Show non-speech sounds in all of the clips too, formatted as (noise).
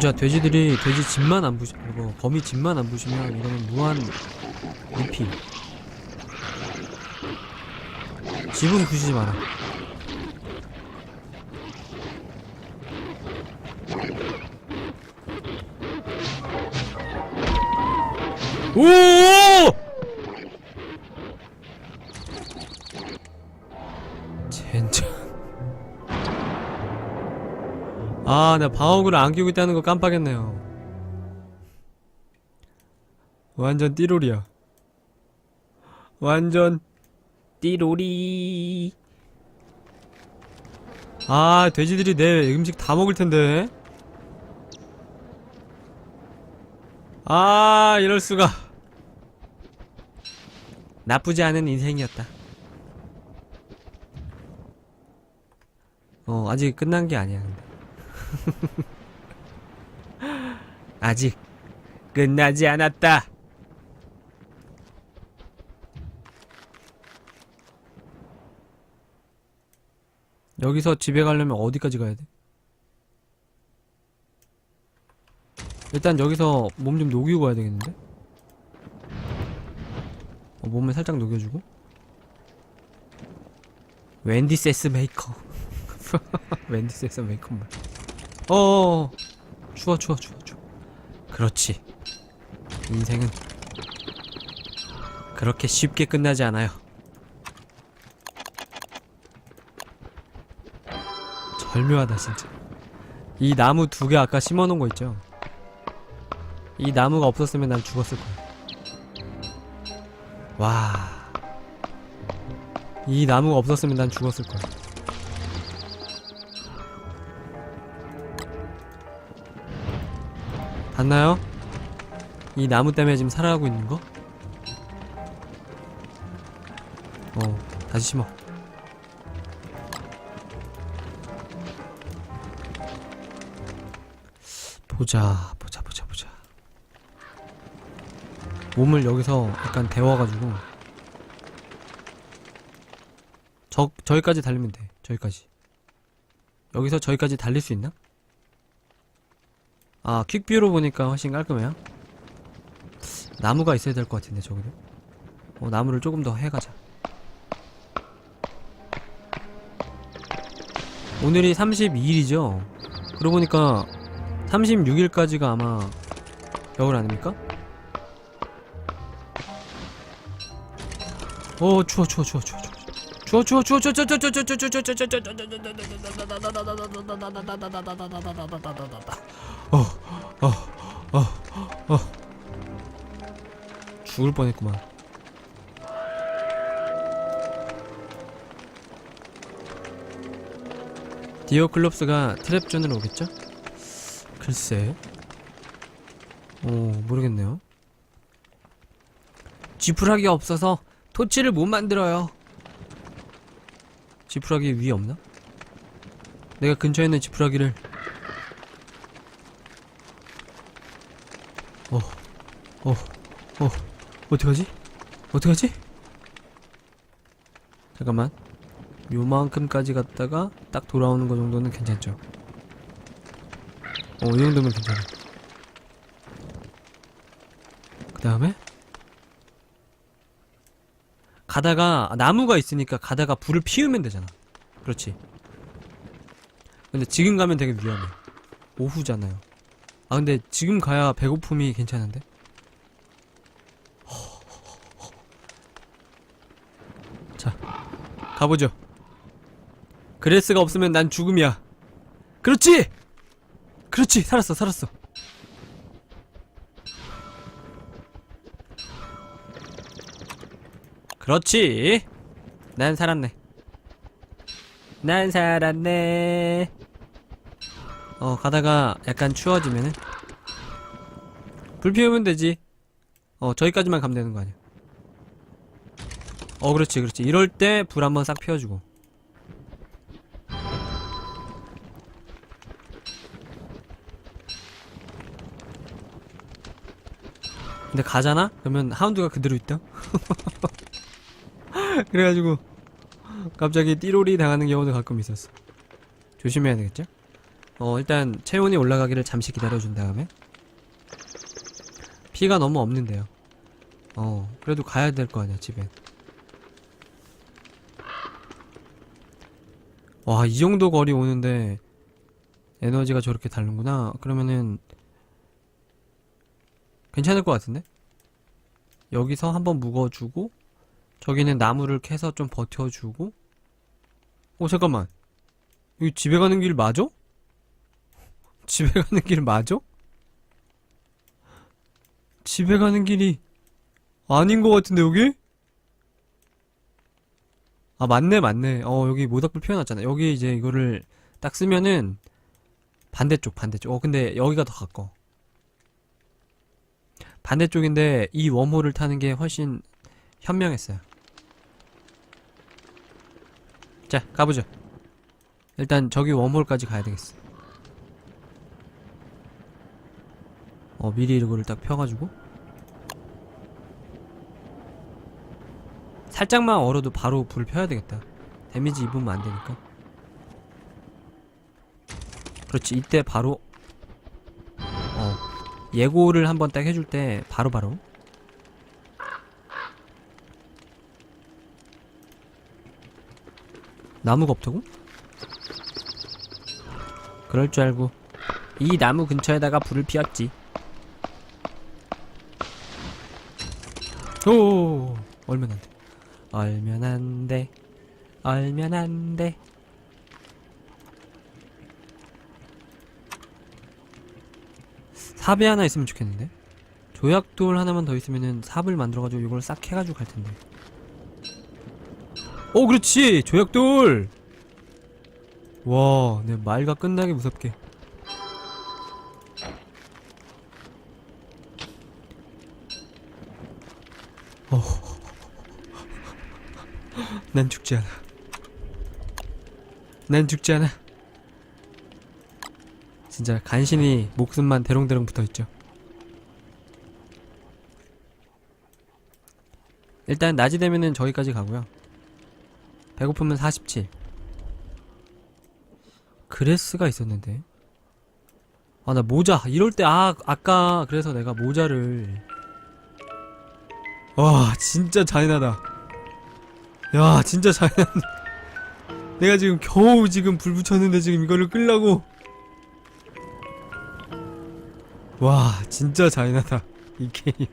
진짜 돼지들이 돼지 집만 안 부시 뭐 거미 집만 안 부시면 이거는 무한 리필 집은 부시지 마라 오! 아, 나 방어구를 안 끼고 있다는 거 깜빡했네요. 완전 띠로리야. 완전 띠로리. 아, 돼지들이 내 음식 다 먹을 텐데. 아, 이럴 수가. 나쁘지 않은 인생이었다. 어, 아직 끝난 게 아니야. 근데. (laughs) 아직 끝나지 않았다. 여기서 집에 가려면 어디까지 가야 돼? 일단 여기서 몸 좀 녹이고 가야 되겠는데? 어, 몸을 살짝 녹여주고 웬디 세스 메이커 (laughs) 웬디 세스 메이커 말 어어어. 추워 추워 추워 추워. 그렇지. 인생은 그렇게 쉽게 끝나지 않아요. 절묘하다 진짜. 이 나무 두 개 아까 심어놓은 거 있죠? 이 나무가 없었으면 난 죽었을 거야. 와 이 나무가 없었으면 난 죽었을 거야 봤나요? 이 나무 때문에 지금 살아가고 있는 거? 어, 다시 심어. 보자, 보자, 보자, 보자. 몸을 여기서 약간 데워가지고 저 저기까지 달리면 돼. 저기까지. 여기서 저기까지 달릴 수 있나? 아 퀵뷰로 보니까 훨씬 깔끔해요 나무가 있어야 될 것 같은데 저기도 어 나무를 조금 더 해가자 오늘이 32일이죠 그러고 보니까 36일까지가 아마 겨울 아닙니까? 어 추워 추워 추워 추워 추워 추워 추워 추워 추워 추워 추워 추워 추워 추워 추워 추워 추워 죽을 뻔했구만. 디오클롭스가 트랩존으로 오겠죠? 글쎄. 오, 모르겠네요. 지푸라기 없어서 토치를 못 만들어요. 지푸라기 위에 없나? 내가 근처에 있는 지푸라기를 어, 어, 어, 어떡하지? 어떡하지? 잠깐만. 요만큼까지 갔다가 딱 돌아오는 거 정도는 괜찮죠? 어, 이 정도면 괜찮아. 그 다음에? 가다가, 나무가 있으니까 가다가 불을 피우면 되잖아. 그렇지. 근데 지금 가면 되게 위험해. 오후잖아요. 아 근데 지금 가야 배고픔이 괜찮은데? 자 가보죠. 그레스가 없으면 난 죽음이야. 그렇지! 그렇지! 살았어 살았어. 그렇지! 난 살았네. 난 살았네 어 가다가 약간 추워지면은 불 피우면 되지 어 저기까지만 가면 되는 거 아니야 어 그렇지 그렇지 이럴 때 불 한번 싹 피워주고 근데 가잖아? 그러면 하운드가 그대로 있다? (laughs) 그래가지고 갑자기 띠로리 당하는 경우도 가끔 있었어 조심해야 되겠죠? 어 일단 체온이 올라가기를 잠시 기다려준 다음에 피가 너무 없는데요. 어 그래도 가야 될 거 아니야 집에. 와 이 정도 거리 오는데 에너지가 저렇게 다른구나. 그러면은 괜찮을 것 같은데? 여기서 한번 묵어주고 저기는 나무를 캐서 좀 버텨주고. 어 잠깐만. 여기 집에 가는 길 맞아? 집에 가는 길 맞아? 집에 가는 길이 아닌 것 같은데 여기? 아 맞네 맞네. 어 여기 모닥불 피워놨잖아. 여기 이제 이거를 딱 쓰면은 반대쪽 반대쪽. 어 근데 여기가 더 가까워. 반대쪽인데 이 웜홀을 타는 게 훨씬 현명했어요. 자 가보죠. 일단 저기 웜홀까지 가야 되겠어 어 미리 이거를 딱 펴가지고. 살짝만 얼어도 바로 불 펴야 되겠다. 데미지 입으면 안 되니까. 그렇지 이때 바로 어 예고를 한번 딱 해줄 때 바로바로. 나무가 없다고? 그럴 줄 알고. 이 나무 근처에다가 불을 피웠지 얼면 안 돼. 얼면 안 돼. 얼면 안 돼. 삽이 하나 있으면 좋겠는데? 조약돌 하나만 더 있으면은 삽을 만들어가지고 이걸 싹 해가지고 갈 텐데. 오 그렇지! 조약돌! 와 내 말가 끝나게 무섭게 난 죽지 않아. 난 죽지 않아. 진짜 간신히 목숨만 대롱대롱 붙어 있죠. 일단 낮이 되면은 저기까지 가고요. 배고프면 47 그레스가 있었는데. 아 나 모자. 이럴 때 아 아까 그래서 내가 모자를. 와 진짜 잔인하다 야 진짜 잔인한데 내가 지금 겨우 지금 불 붙였는데 지금 이거를 끌라고 와 진짜 잔인하다 이 게임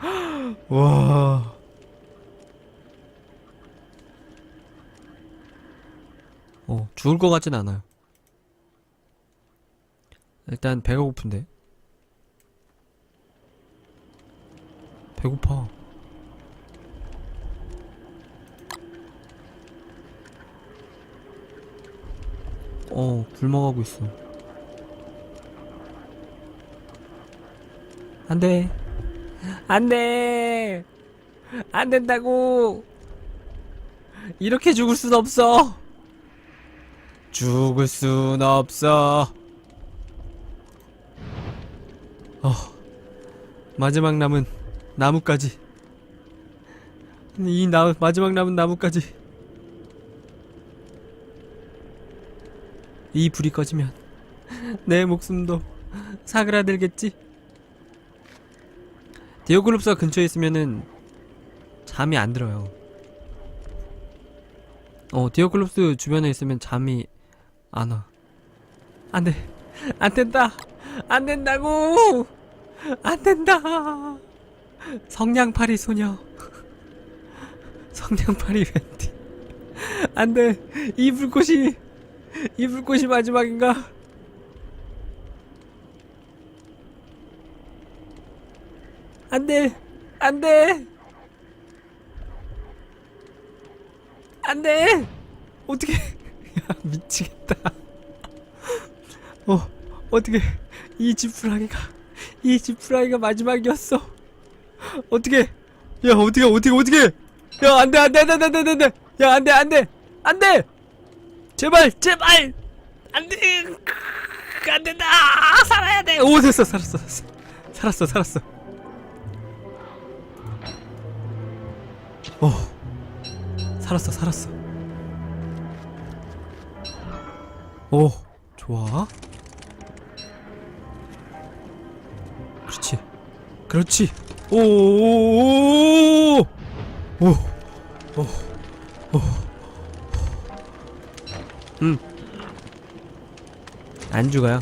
(gasps) 와 어, 죽을 것 같진 않아요. 일단 배가 고픈데. 배고파. 어, 굶어가고 있어. 안 돼. 안 돼! 안 된다고! 이렇게 죽을 순 없어! 죽을 순 없어. 어, 마지막 남은 나무까지. 이 나, 마지막 남은 나무까지. 이 불이 꺼지면 내 목숨도 사그라들겠지. 디오글롭스가 근처에 있으면은 잠이 안 들어요. 어, 디오글롭스 주변에 있으면 잠이 안 와. 안 돼. 안 된다. 안 된다고. 안 된다. 성냥팔이 소녀. 성냥팔이 웬디. 안 돼. 이 불꽃이 (laughs) 이 불꽃이 마지막인가? 안 돼. 안 돼. 안 돼. 어떻게 (laughs) 야 미치겠다 (laughs) 어 어떻게 이 지푸라기가 이 지푸라기가 마지막이었어 어떻게 야 어떻게 어떻게 어떻게 야 안돼 안돼 안돼 안돼 안돼 안돼 야 안돼 안돼 안돼 제발 제발 안돼 안 된다 살아야 돼오 됐어 살았어 살았어 살았어 어 살았어 살았어 오 좋아. 그렇지. 그렇지. 오오오오오. 오. 오. 오. 음. 안 죽어요.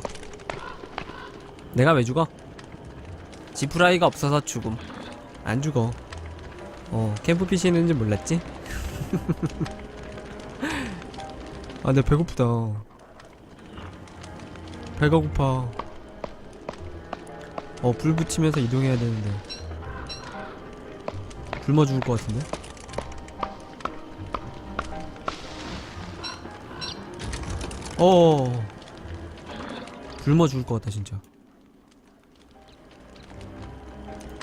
내가 왜 죽어? 지프라이가 없어서 죽음. 안 죽어. 어, 캠프피시 있는지 몰랐지? (laughs) 아, 근데 배고프다. 배가 고파. 어, 불 붙이면서 이동해야 되는데. 굶어 죽을 것 같은데? 어. 굶어 죽을 것 같다, 진짜.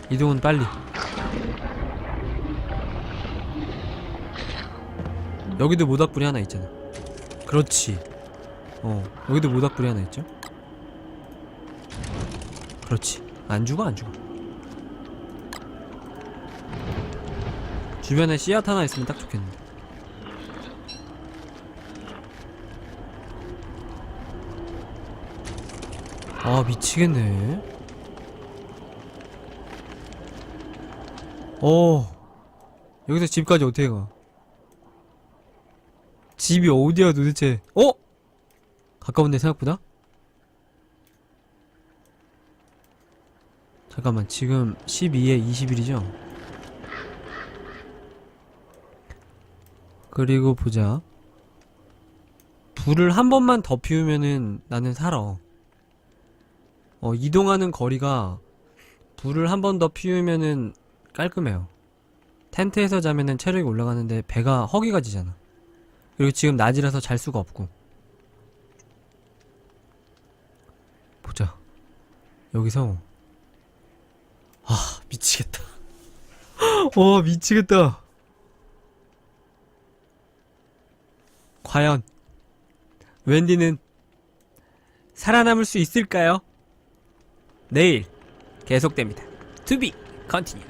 이동은 빨리. 여기도 모닥불이 하나 있잖아. 그렇지. 어, 여기도 모닥불이 하나 있죠? 그렇지. 안 죽어, 안 죽어. 주변에 씨앗 하나 있으면 딱 좋겠네. 아, 미치겠네. 어, 여기서 집까지 어떻게 가? 집이 어디야 도대체? 어? 가까운데 생각보다? 잠깐만 지금 12에 20일이죠? 그리고 보자 불을 한 번만 더 피우면은 나는 살아 어 이동하는 거리가 불을 한 번 더 피우면은 깔끔해요. 텐트에서 자면은 체력이 올라가는데 배가 허기가 지잖아. 그리고 지금 낮이라서 잘 수가 없고. 보자. 여기서. 아 미치겠다. (laughs) 와 미치겠다. 과연 웬디는 살아남을 수 있을까요? 내일 계속됩니다. To be continue.